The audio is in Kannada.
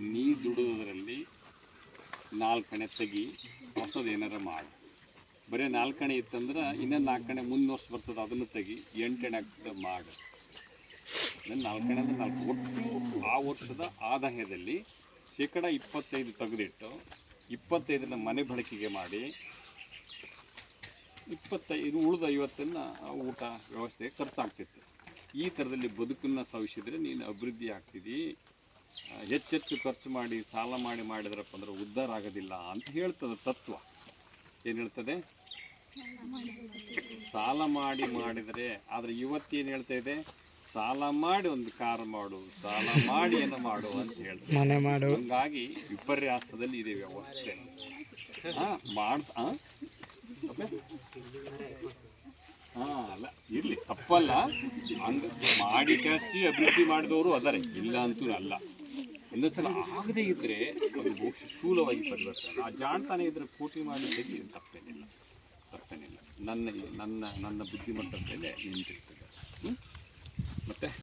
ನೀ ದುಡಿಯೋದ್ರಲ್ಲಿ ನಾಲ್ಕಣೆ ತೆಗಿ, ಹೊಸದು ಏನಾರ ಮಾಡು. ಬರೀ ನಾಲ್ಕಣೆ ಇತ್ತಂದ್ರೆ ಇನ್ನೂ ನಾಲ್ಕಣೆ ಮುಂದೆ ವರ್ಷ ಬರ್ತದೆ, ಅದನ್ನು ತೆಗಿ, ಎಂಟಣೆ ಆಗ್ತದೆ ಮಾಡು. ನಾಲ್ಕಣೆ ಅಂದ್ರೆ ನಾಲ್ಕು ಒಟ್ಟು ಆ ವರ್ಷದ ಆದಾಯದಲ್ಲಿ ಶೇಕಡ ಇಪ್ಪತ್ತೈದು ತೆಗೆದಿಟ್ಟು, ಇಪ್ಪತ್ತೈದನ್ನು ಮನೆ ಬಳಕೆಗೆ ಮಾಡಿ, ಇಪ್ಪತ್ತೈದು ಉಳಿದ ಐವತ್ತನ್ನು ಊಟ ವ್ಯವಸ್ಥೆಗೆ ಖರ್ಚಾಗ್ತಿತ್ತು. ಈ ಥರದಲ್ಲಿ ಬದುಕನ್ನು ಸವಿಸಿದರೆ ನೀನು ಅಭಿವೃದ್ಧಿ ಆಗ್ತಿದ್ದಿ ಹೆಚ್ಚೆಚ್ಚು ಖರ್ಚು ಮಾಡಿ ಸಾಲ ಮಾಡಿ ಮಾಡಿದ್ರಪ್ಪ ಅಂದ್ರೆ ಉದ್ಧಾರ ಆಗೋದಿಲ್ಲ ಅಂತ ಹೇಳ್ತದೆ ತತ್ವ. ಏನು ಹೇಳ್ತದೆ? ಸಾಲ ಮಾಡಿ ಮಾಡಿದರೆ ಆದರೆ ಇವತ್ತೇನು ಹೇಳ್ತಾ ಇದೆ? ಸಾಲ ಮಾಡಿ ಒಂದು ಕಾರ್ ಮಾಡು ಸಾಲ ಮಾಡಿ ಏನೋ ಮಾಡು ಅಂತ ಹೇಳ್ತಾರೆ ಹಂಗಾಗಿ ವಿಪರ್ಯಾಸದಲ್ಲಿ ಇದೆ ವ್ಯವಸ್ಥೆ ಹಾ ಮಾಡ್ತಾ ಹಾ ಅಲ್ಲ ಇರ್ಲಿ ತಪ್ಪಲ್ಲ. ಹಂಗ ಮಾಡಿ ಕಳಿಸಿ ಅಭಿವೃದ್ಧಿ ಮಾಡಿದವರು ಅದಾರೆ. ಇಲ್ಲ ಅಂತೂ ಅಲ್ಲ. ಇನ್ನೊಂದ್ಸಲ ಆಗದೇ ಇದ್ದರೆ ಒಂದು ಮೋಕ್ಷ ಶೂಲವಾಗಿ ಪರಿವರ್ತನೆ. ಆ ಜಾಣ್ತಾನೆ ಇದ್ರೆ ಕೋಟಿ ಮಾಡಿ ತೆಗಿ ತಪ್ಪೇನಿಲ್ಲ. ತಪ್ಪೇನಿಲ್ಲ. ನನ್ನ ನನ್ನ ನನ್ನ ಬುದ್ಧಿಮಟ್ಟದ ಮೇಲೆ ನಿಂತಿರ್ತದೆ? ಮತ್ತೆ?